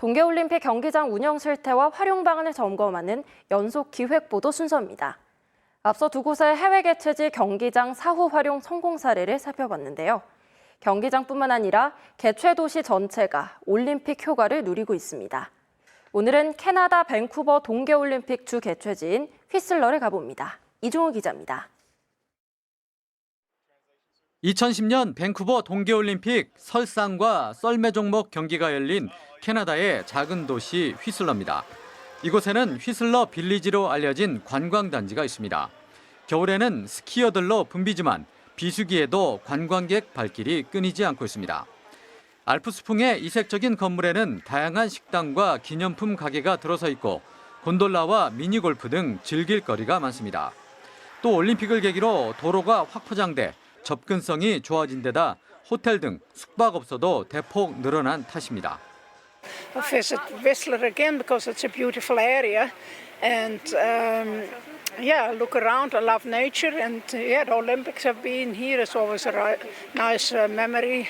동계올림픽 경기장 운영 실태와 활용 방안을 점검하는 연속 기획보도 순서입니다. 앞서 두 곳의 해외 개최지 경기장 사후 활용 성공 사례를 살펴봤는데요. 경기장뿐만 아니라 개최 도시 전체가 올림픽 효과를 누리고 있습니다. 오늘은 캐나다 밴쿠버 동계올림픽 주 개최지인 휘슬러를 가봅니다. 이종우 기자입니다. 2010년 밴쿠버 동계올림픽 설상과 썰매 종목 경기가 열린 캐나다의 작은 도시 휘슬러입니다. 이곳에는 휘슬러 빌리지로 알려진 관광단지가 있습니다. 겨울에는 스키어들로 붐비지만 비수기에도 관광객 발길이 끊이지 않고 있습니다. 알프스풍의 이색적인 건물에는 다양한 식당과 기념품 가게가 들어서 있고 곤돌라와 미니골프 등 즐길 거리가 많습니다. 또 올림픽을 계기로 도로가 확 포장돼 접근성이 좋아진 데다 호텔 등 숙박업소도 대폭 늘어난 탓입니다. I'll visit Whistler again because it's a beautiful area, and um, yeah, look around. I love nature, and uh, yeah, the Olympics have been here. It's always a nice uh, memory.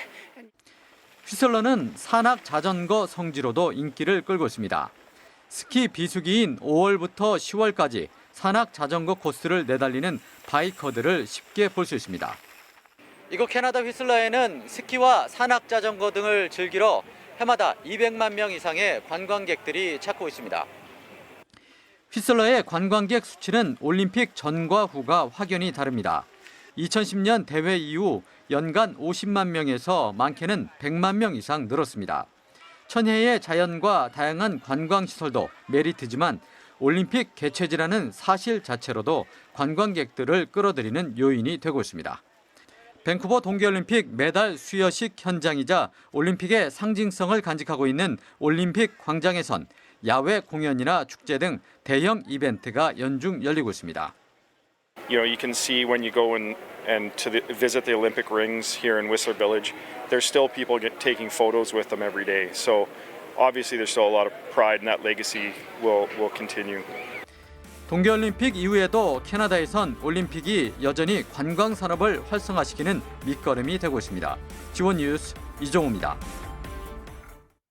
휘슬러는 산악 자전거 성지로도 인기를 끌고 있습니다. 스키 비수기인 5월부터 10월까지 산악 자전거 코스를 내달리는 바이커들을 쉽게 볼 수 있습니다. 이곳 캐나다 휘슬러에는 스키와 산악 자전거 등을 즐기러 해마다 200만 명 이상의 관광객들이 찾고 있습니다. 휘슬러의 관광객 수치는 올림픽 전과 후가 확연히 다릅니다. 2010년 대회 이후 연간 50만 명에서 많게는 100만 명 이상 늘었습니다. 천혜의 자연과 다양한 관광 시설도 메리트지만 올림픽 개최지라는 사실 자체로도 관광객들을 끌어들이는 요인이 되고 있습니다. 밴쿠버 동계올림픽 메달 수여식 현장이자 올림픽의 상징성을 간직하고 있는 올림픽 광장에선 야외 공연이나 축제 등 대형 이벤트가 연중 열리고 있습니다. you know, you can see when you go and and to the, visit the Olympic rings here in Whistler Village, there's still people get, taking photos with them every day. So obviously, there's still a lot of pride, and that legacy will will continue. 동계올림픽 이후에도 캐나다에선 올림픽이 여전히 관광 산업을 활성화시키는 밑거름이 되고 있습니다. 지원 뉴스 이종우입니다.